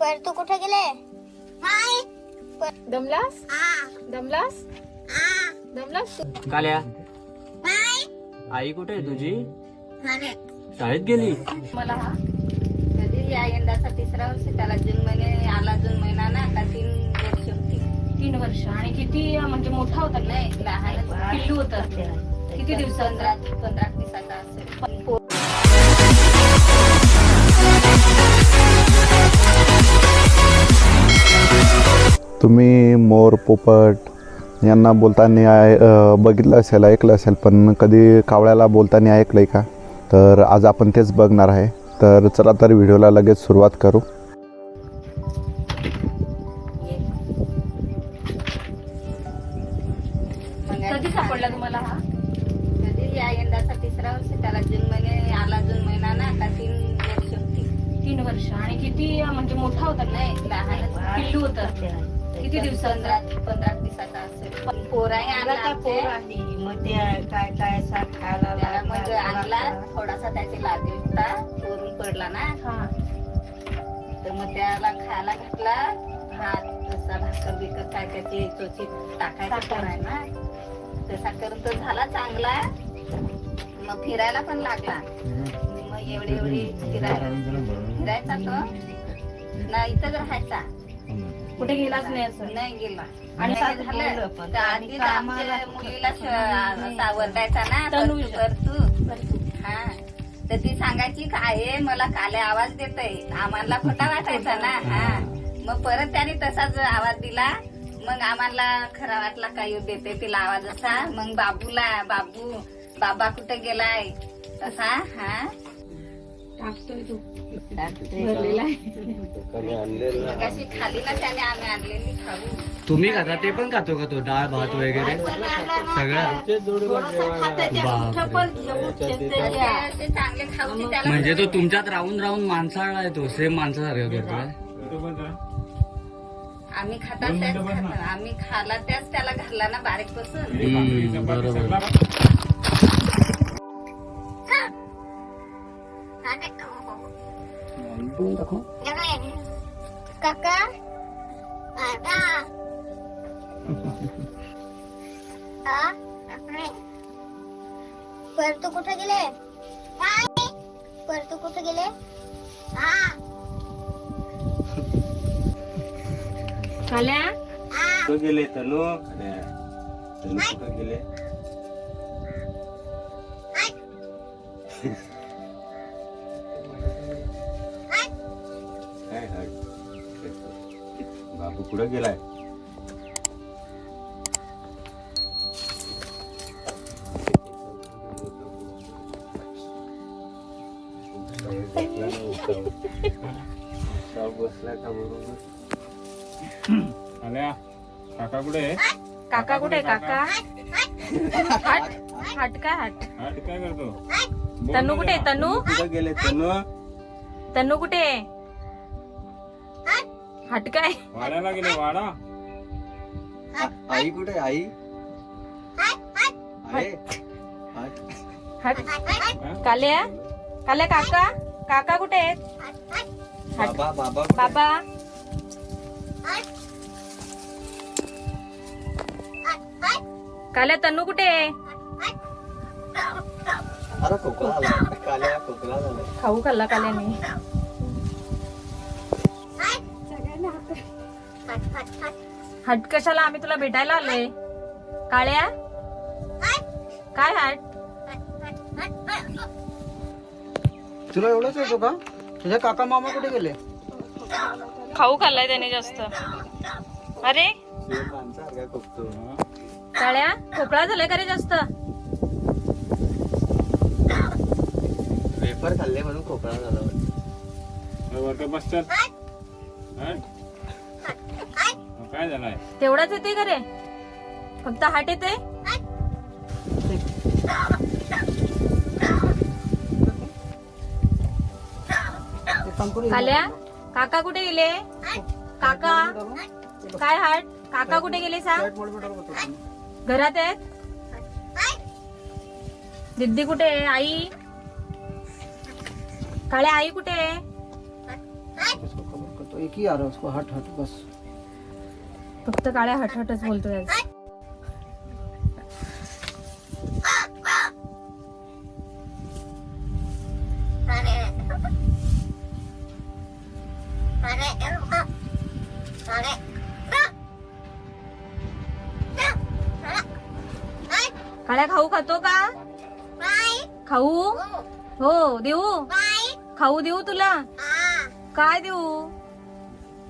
पर तू कुठे गेले? दमलास? दमलास? दमलास? काल्या. आई कुठे आहे तुझी? शाळेत गेली? मला हा. कधी या यंदाचा तिसरा वर्ष त्याला जून महिने आला जून महिना ना आता तीन वर्ष होती. तीन वर्ष. आणि किती म्हणजे मोठा होता ना नाही लहान. पिल्लू होतं. किती दिवसांचा पंधरा पंधरा दिवसाचा असेल. तुम्ही मोर पोपट यांना बोलताना आय बघितलं असेल ऐकलं असेल पण कधी कावळ्याला बोलताना ऐकलं आहे का? तर आज आपण तेच बघणार आहे. तर चला तर व्हिडिओला लगेच सुरुवात करू. मग कधी सापडला तुम्हाला हा? कधी? या यंदाचा तिसरा वर्ष त्याला जून महिने आला जून महिना ना आता तीन वर्ष होती. तीन वर्ष. आणि किती म्हणजे मोठा होता ना? नाही लहान पिल्लू होतं. किती दिवसांचा? पंधरा पंधरा दिवसाचा असेल. पोराही आणला आमचे. मग ते काय काय असा खायला त्याला मग लागला. आणला थोडासा त्याची लादी होता वरून पडला ना. हा. तर मग त्याला खायला घातला. भात तसा भाकर बिकर काय त्याची चोची टाकायचं. आहे ना तसा करून तो झाला चांगला. मग फिरायला पण लागला. मग एवढी एवढी फिरायला. फिरायचा तो. ना इथंच राहायचा. कुठे गेलाच नाही असं. नाही गेला. आणि. तर आमच्या मुलीला ना. तर तू हा. तर ती सांगायची काय आहे मला काले आवाज देतय. आम्हाला खोटा वाटायचा ना. हा. मग परत त्याने तसाच आवाज दिला. मग आम्हाला खरा वाटला काय देते तिला आवाज असा. मग बाबूला बाबू बाबा कुठे गेलाय? तसा हा. टाकतोय तू. तुम्ही खाता ते पण खातो का तो? डाळ भात वगैरे? सगळं? म्हणजे तो तुमच्यात राहून राहून माणसाळा आहे तो सेम माणसासारखं करतोय? आम्ही खाता त्याच आम्ही खाला त्याच त्याला घालला ना बारीकपासून बरोबर. काका दादा हा? पर तू कुठे गेले पर तू कुठे गेले हा खाल्या कुठं गेले तनु कुठं गेलाय. बसला का बरोबर आल्या. काका कुठे? आहे काका कुठे काका? हट हट काय हट? हा ते काय करतो? तनू कुठे? तनू कुठं गेले तनु तनू कुठे? आहे? हट काय? वाड्याला गेले वाडा. आई कुठे आई? आहे हट. काल्या? काल्या काका? काका कुठे आहेत? हट. बाबा बाबा बाबा. काल्या कुठे आहे? अरे खोकला आला. काल्या खोकला झाला खाऊ खाल्ला काल्याने. हट कशाला? आम्ही तुला भेटायला आलोय. काळ्या काय हट? तुला एवढंच येतो का? तुझे काका मामा कुठे गेले? खाऊ खाल्लाय त्याने जास्त. अरे? काळ्या खोकळा झालाय का रे जास्त? वेफर खाल्ले म्हणून खोकला झाला. काय झालाय? तेवढाच येते का रे फक्त हाट येते. काल्या काका कुठे गेले? काका काय हाट काका कुठे गेले सांग. घरात आहेत? दिद्दी कुठे आहे? आई? काळ्या आई कुठे आहे? एक ही आ रहा है उसको हट हट बस. फक्त काळ्या हटहटच बोलतोय आज. काळ्या खाऊ खातो का? खाऊ? हो देऊ. खाऊ देऊ तुला. काय देऊ?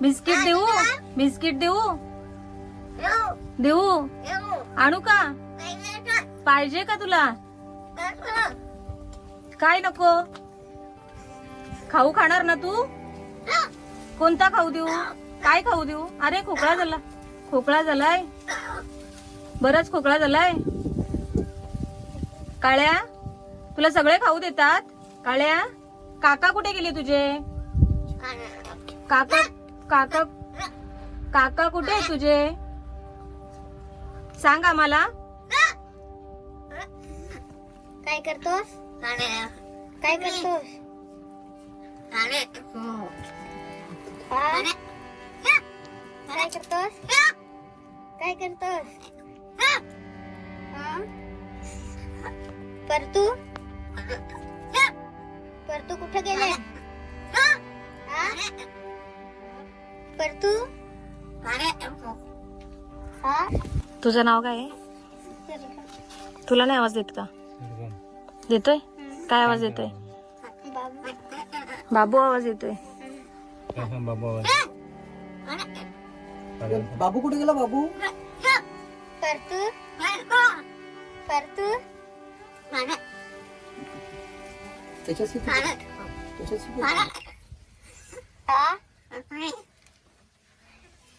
बिस्किट देऊ? बिस्किट देऊ? देऊ. आणू का? पाहिजे का तुला? काय नको? खाऊ खाणार ना तू? कोणता खाऊ देऊ? काय खाऊ देऊ? अरे खोकळा झाला. खोकळा झालाय. बराच खोकळा झालाय. काळ्या तुला सगळे खाऊ देतात? काळ्या काका कुठे गेले तुझे? काका काका काका कुठे आहे तुझे? सांग आम्हाला काय करतोस? काय करतोस? हा? काय करतोस? काय करतोस? हा? परतू? परतू कुठे गेले? हा? परतू? हा तुझं नाव काय आहे? तुला नाही आवाज देत का? देतोय? काय आवाज येतोय बाबा बाबू आवाज. येतोय बाबू कुठे गेला बाबू? परतू.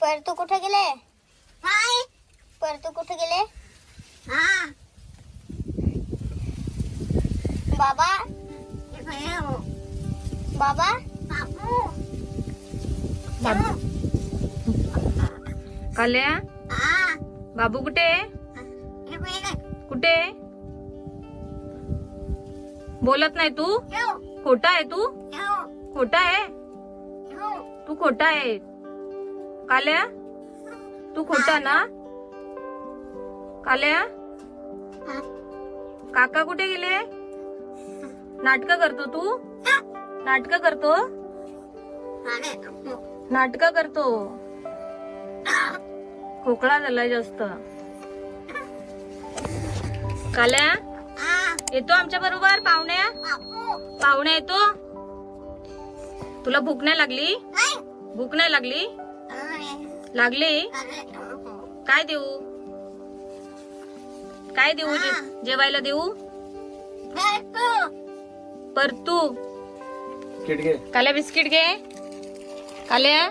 परतू कुठे गेले? परतू कुठे गेले? बाबा? बाबा? काल्या? बाबू कुठे? कुठे? बोलत नाही तू? खोटा आहे तू? खोटा आहे? तू खोटा आहे. काल्या? तू खोटा ना? काल्या काका कुठे गेले? नाटक करतो तू? नाटक करतो? नाटक करतो. खोकला झालाय जास्त. काल्या? येतो आमच्या बरोबर? पाहुण्या पाहुण्या येतो? तुला भूक नाही लागली? भूक नाही लागली? लागली? काय देऊ? काय देऊ जे- जेवायला देऊ? परतू. काल्या बिस्किट घे. काल्या?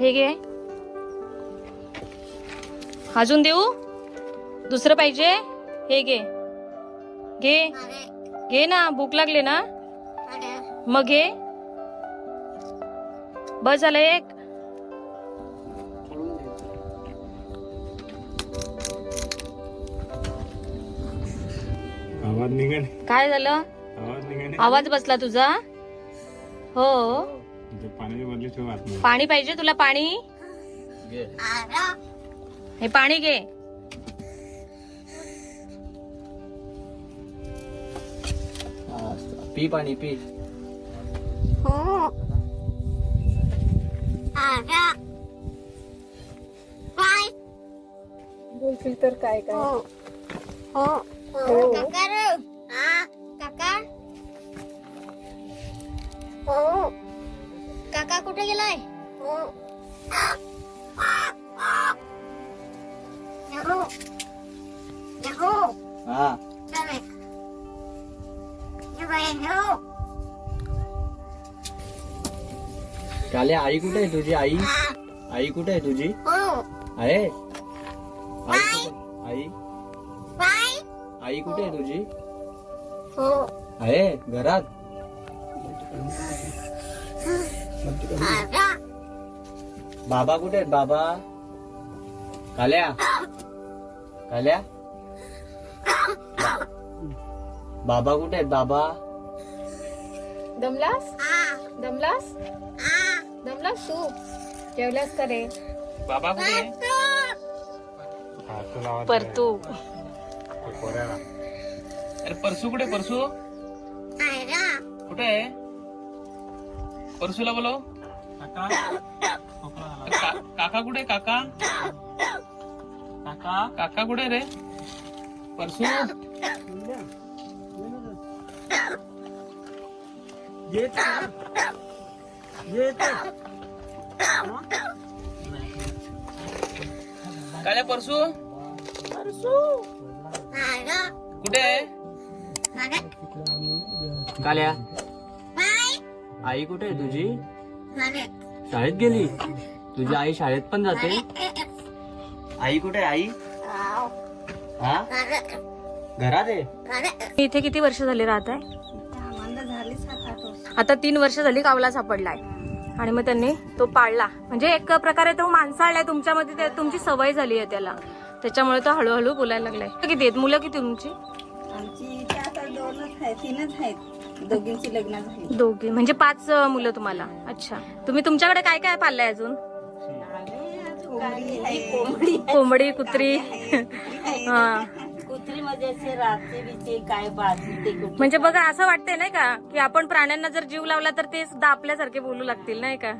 हे घे. अजून देऊ? दुसरं पाहिजे? हे घे. घे. घे ना भूक लागले ना. मग घे. बस झालं एक. आवाज निघाले. काय झालं? आवाज निघाले. आवाज बसला तुझा? हो. पाण्याची बदली ठेव आतमध्ये. पाणी पाहिजे तुला पाणी? हे पाणी घे. पी पाणी पी. बोलशील तर काय काय? हो. काका रे. हा काका. हो. काका कुठे गेलाय? हो. हा. काले आई कुठे आहे तुझी आई? आई कुठे आहे तुझी? हो. आहे आई कुठे आहे तुझी? हो. आहे? घरात. बाबा कुठे आहेत? बाबा? काल्या? काल्या? बाबा कुठे आहेत? बाबा? दमलास? दमलास? दमलास तू? जेवलास का रे? बाबा कुठे हा आवाज परतू. ते पोऱ्याला. अरे परसू कुठे परसू? कुठे आहे? परसूला बोलव. काका? का- काका कुठे काका? काका? काका कुठे रे? परसू? काय परसू? ना कुठे काल्या. आई कुठे आहे तुझी? शाळेत गेली? तुझी आई शाळेत पण जाते? आई कुठे आहे आई? हा? घरात आहे? इथे किती वर्ष झाली राहत आहे? आम्हाला झाले सात आठ वर्ष. आता तीन वर्ष झाली कावला सापडलाय. आणि मग त्यांनी तो पाळला. म्हणजे एक प्रकारे तो माणसाळलाय तुमच्यामध्ये ते- तुमची सवय झाली आहे त्याला. त्याच्यामुळे तो हळूहळू बोलायला लागलाय. किती आहेत? मुलं किती तुमची? आमची इथे आता दोनच आहेत तीनच आहेत. दोघींची लग्न झाली. दोघी. म्हणजे पाच मुलं तुम्हाला. अच्छा. तुम्ही तुमच्याकडे काय काय पाळलंय अजून? कोंबडी आहे कोंबडी कोंबडी कुत्री हा. कुत्री मध्ये असे राहते बिचे काय बाजू ते कुठे म्हणजे बघा असं वाटतंय नाही का की आपण प्राण्यांना जर जीव लावला तर ते सुद्धा आपल्यासारखे बोलू लागतील नाही का?